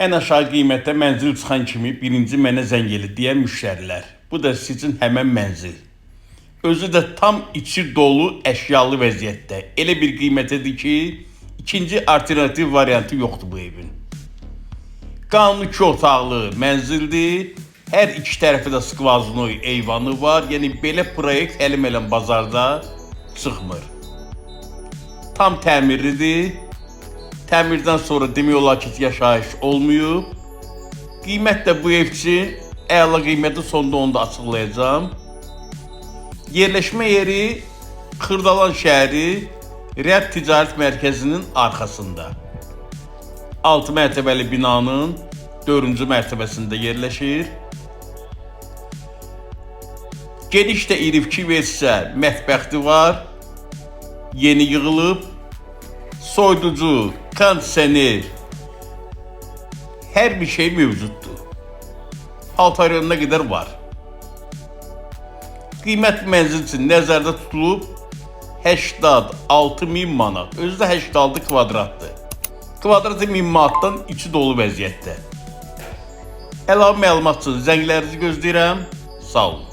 Ən aşağı qiymətdə mənzil çıxan kimi birinci mənə zəng elə deyən müştərilər. Bu da sizin həmən mənzil. Özü də tam içi dolu əşyalı vəziyyətdə. Elə bir qiymətədir ki, ikinci alternativ variantı yoxdur bu evin. Qanun iki otaqlı mənzildir. Hər iki tərəfə də skvaznoy eyvanı var. Yəni belə proyekt həlim eləm bazarda çıxmır. Tam təmirlidir. Təmirdən sonra demək olar ki, yaşayış olmayıb. Qiymət də bu ev üçün əla qiyməti sonda onu da açıqlayacağam. Yerləşmə yeri Xırdalan şəhəri Riyad Ticarət Mərkəzinin arxasında. 6 mərtəbəli binanın 4-cü mərtəbəsində yerləşir. Geniş də iri iki versə mətbəxti var. Yeni yığılıb. Soyuducu, kondisioner, hər bir şey mövcuddur. Paltaryonuna qədər var. Qiymət mənzil üçün nəzərdə tutulub 86 min manat. Özü də 86 kvadratdır. Kvadratı 1000 manatdan içi dolu vəziyyətdə. Əlavə məlumat üçün zənglərinizi. Sağ olun.